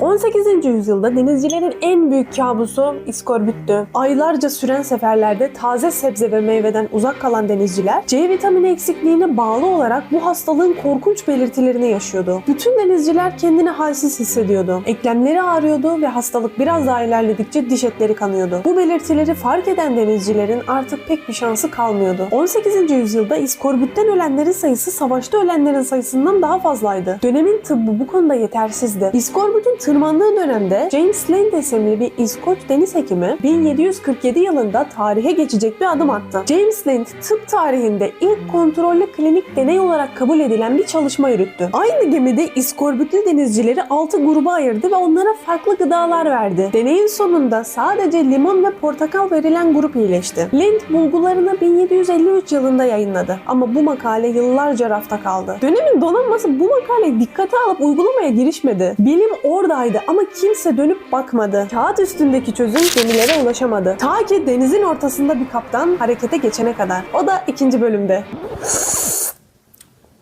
18. yüzyılda denizcilerin en büyük kabusu iskorbüttü. Aylarca süren seferlerde taze sebze ve meyveden uzak kalan denizciler C vitamini eksikliğine bağlı olarak bu hastalığın korkunç belirtilerini yaşıyordu. Bütün denizciler kendini halsiz hissediyordu. Eklemleri ağrıyordu ve hastalık biraz daha ilerledikçe diş etleri kanıyordu. Bu belirtileri fark eden denizcilerin artık pek bir şansı kalmıyordu. 18. yüzyılda iskorbütten ölenlerin sayısı savaşta ölenlerin sayısından daha fazlaydı. Dönemin tıbbı bu konuda yetersizdi. İskorbütün tırmandığı dönemde James Land isimli bir İskoç deniz hekimi 1747 yılında tarihe geçecek bir adım attı. James Land tıp tarihinde ilk kontrollü klinik deney olarak kabul edilen bir çalışma yürüttü. Aynı gemide iskorbütlü denizcileri 6 gruba ayırdı ve onlara farklı gıdalar verdi. Deneyin sonunda sadece limon ve portakal verilen grup iyileşti. Land bulgularını 1753 yılında yayınladı ama bu makale yıllarca rafta kaldı. Dönemin donanması bu makaleyi dikkate alıp uygulamaya girişmedi. Bilim oradaydı ama kimse dönüp bakmadı. Kağıt üstündeki çözüm gemilere ulaşamadı. Ta ki denizin ortasında bir kaptan harekete geçene kadar. O da ikinci bölümde.